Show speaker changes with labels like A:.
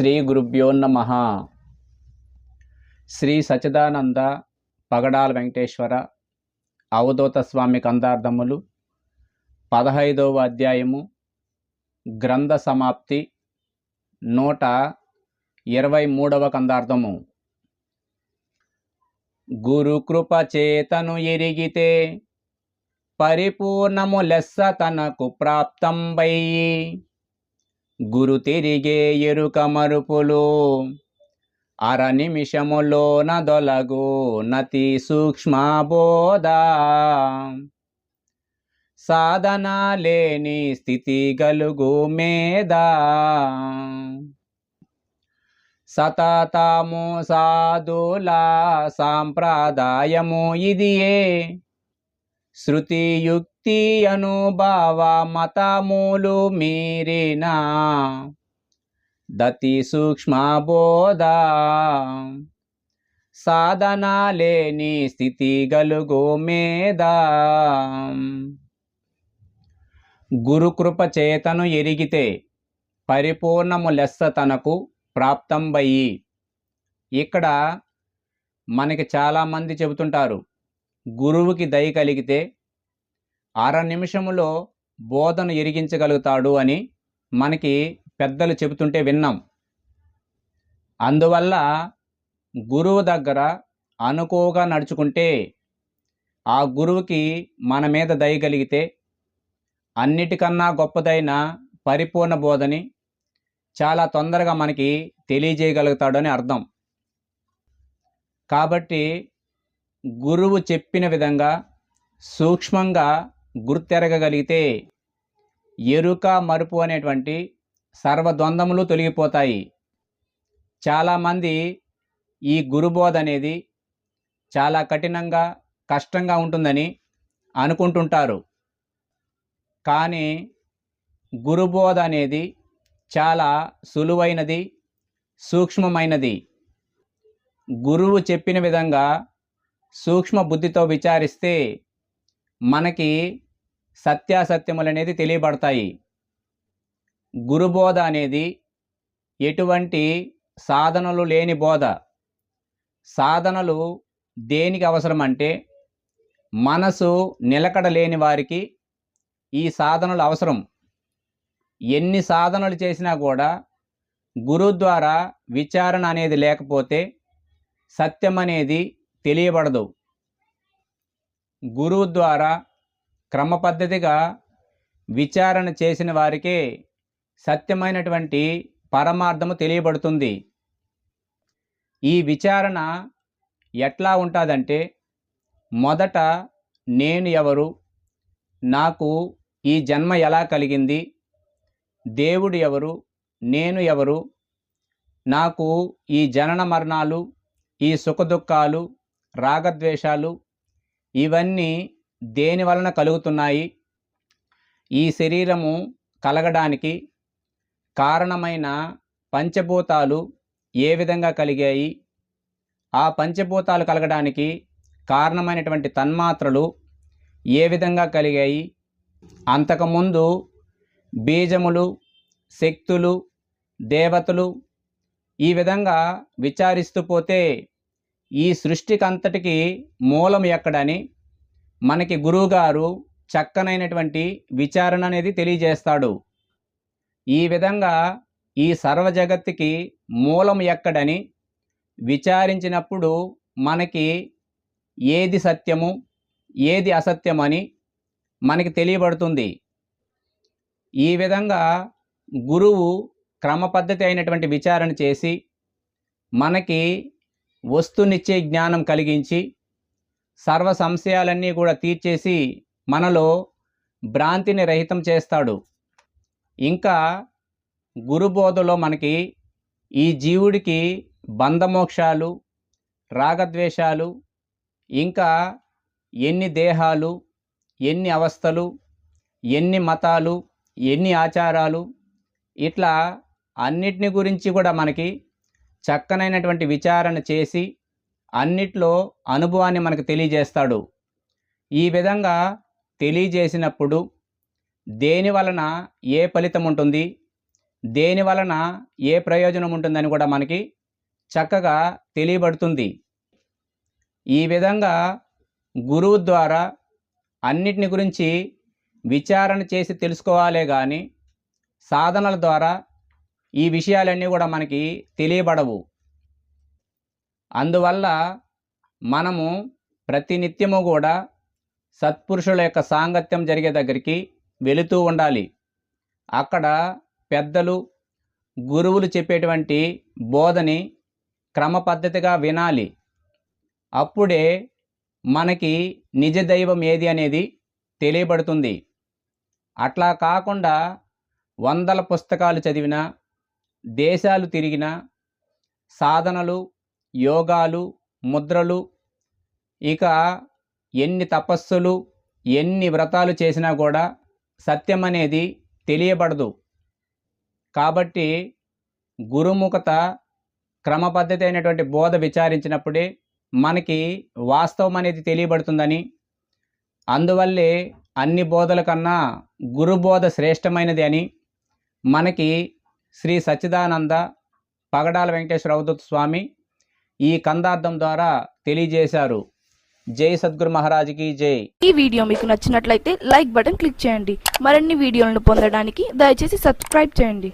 A: శ్రీ గురుభ్యో నమ. శ్రీ సచిదానంద పగడాల వెంకటేశ్వర అవధూత స్వామి కందార్థములు పదహైదవ అధ్యాయము గ్రంథ సమాప్తి నూట ఇరవై మూడవ కందార్థము. గురుకృప చేతను ఎరిగితే పరిపూర్ణము లెస్స తనకు ప్రాప్తంబయ్యి. గురు తిరిగే ఎరుక మరుపులు. అర నిమిషములోన దొలగు నతి సూక్ష్మ బోధ. సాధన లేని స్థితి గలుగు మేధ. సతతము సాధుల సాంప్రదాయము ఇదియే. శృతియుక్తి అనుభవ మతములు మీరిన దతి సూక్ష్మ బోధ సాధన లేని స్థితి గలుగు మేధ. గురుకృప చేతను ఎరిగితే పరిపూర్ణము లెస్స తనకు ప్రాప్తంబయ్యి ఇక్కడ మనకి చాలామంది చెబుతుంటారు గురువుకి దయ కలిగితే అర నిమిషములో బోధన ఎరిగించగలుగుతాడు అని మనకి పెద్దలు చెబుతుంటే విన్నాం. అందువల్ల గురువు దగ్గర అనుకోగా నడుచుకుంటే ఆ గురువుకి మన మీద దయ కలిగితే అన్నిటికన్నా గొప్పదైన పరిపూర్ణ బోధని చాలా తొందరగా మనకి తెలియజేయగలుగుతాడని అర్థం. కాబట్టి గురువు చెప్పిన విధంగా సూక్ష్మంగా గుర్తెరగగలిగితే ఎరుక మరుపు అనేటువంటి సర్వద్వందములు తొలగిపోతాయి. చాలామంది ఈ గురుబోధ అనేది చాలా కఠినంగా కష్టంగా ఉంటుందని అనుకుంటుంటారు. కానీ గురుబోధ అనేది చాలా సులువైనది సూక్ష్మమైనది. గురువు చెప్పిన విధంగా సూక్ష్మ బుద్ధితో విచారిస్తే మనకి సత్యాసత్యములు అనేది తెలియబడతాయి. గురుబోధ అనేది ఎటువంటి సాధనలు లేని బోధ. సాధనలు దేనికి అవసరం అంటే మనసు నిలకడ లేని వారికి ఈ సాధనలు అవసరం. ఎన్ని సాధనలు చేసినా కూడా గురువు ద్వారా విచారణ అనేది లేకపోతే సత్యం అనేది తెలియబడదు. గురువు ద్వారా క్రమపద్ధతిగా విచారణ చేసిన వారికే సత్యమైనటువంటి పరమార్థము తెలియబడుతుంది. ఈ విచారణ ఎట్లా ఉంటుందంటే మొదట నేను ఎవరు నాకు ఈ జన్మ ఎలా కలిగింది దేవుడు ఎవరు నేను ఎవరు నాకు ఈ జనన మరణాలు ఈ సుఖదుఖాలు రాగద్వేషాలు ఇవన్నీ దేని వలన కలుగుతున్నాయి? ఈ శరీరము కలగడానికి కారణమైన పంచభూతాలు ఏ విధంగా కలిగాయి? ఆ పంచభూతాలు కలగడానికి కారణమైనటువంటి తన్మాత్రలు ఏ విధంగా కలిగాయి? అంతకుముందు బీజములు శక్తులు దేవతలు ఈ విధంగా విచారిస్తూ పోతే ఈ సృష్టికి అంతటికి మూలం ఎక్కడని మనకి గురువుగారు చక్కనైనటువంటి విచారణ అనేది తెలియజేస్తాడు. ఈ విధంగా ఈ సర్వ జగత్తుకి మూలం ఎక్కడని విచారించినప్పుడు మనకి ఏది సత్యము ఏది అసత్యమని మనకి తెలియబడుతుంది. ఈ విధంగా గురువు క్రమ పద్ధతి అయినటువంటి విచారణ చేసి మనకి వస్తునిచ్చే జ్ఞానం కలిగించి సర్వ సంశయాలన్నీ కూడా తీర్చేసి మనలో భ్రాంతిని రహితం చేస్తాడు. ఇంకా గురుబోధలో మనకి ఈ జీవుడికి బంధమోక్షాలు రాగద్వేషాలు ఇంకా ఎన్ని దేహాలు ఎన్ని అవస్థలు ఎన్ని మతాలు ఎన్ని ఆచారాలు ఇట్లా అన్నిటిని గురించి కూడా మనకి చక్కనైనటువంటి విచారణ చేసి అన్నిట్లో అనుభవాన్ని మనకు తెలియజేస్తాడు. ఈ విధంగా తెలియజేసినప్పుడు దేని వలన ఏ ఫలితం ఉంటుంది? దేని వలన ఏ ప్రయోజనం ఉంటుందని కూడా మనకి చక్కగా తెలియబడుతుంది. ఈ విధంగా గురువు ద్వారా అన్నిటిని గురించి విచారణ చేసి తెలుసుకోవాలే కానీ సాధనల ద్వారా ఈ విషయాలన్నీ కూడా మనకి తెలియబడవు. అందువల్ల మనము ప్రతినిత్యము కూడా సత్పురుషుల యొక్క సాంగత్యం జరిగే దగ్గరికి వెళుతూ ఉండాలి. అక్కడ పెద్దలు గురువులు చెప్పేటువంటి బోధని క్రమ పద్ధతిగా వినాలి. అప్పుడే మనకి నిజ దైవం ఏది అనేది తెలియబడుతుంది. అట్లా కాకుండా వందల పుస్తకాలు చదివినా దేశాలు తిరిగిన సాధనలు యోగాలు ముద్రలు ఇక ఎన్ని తపస్సులు ఎన్ని వ్రతాలు చేసినా కూడా సత్యం అనేది తెలియబడదు. కాబట్టి గురుముఖత క్రమపద్ధతి అయినటువంటి బోధ విచారించినప్పుడే మనకి వాస్తవం అనేది తెలియబడుతుందని. అందువల్లే అన్ని బోధల కన్నా గురు బోధ శ్రేష్టమైనది అని మనకి శ్రీ సచ్చిదానంద పగడాల వెంకటేశ్వర అవధూత స్వామి ఈ కందార్థం ద్వారా తెలియజేశారు. జై సద్గురు మహారాజ్కి జై.
B: ఈ వీడియో మీకు నచ్చినట్లయితే లైక్ బటన్ క్లిక్ చేయండి. మరిన్ని వీడియోలను పొందడానికి దయచేసి సబ్స్క్రైబ్ చేయండి.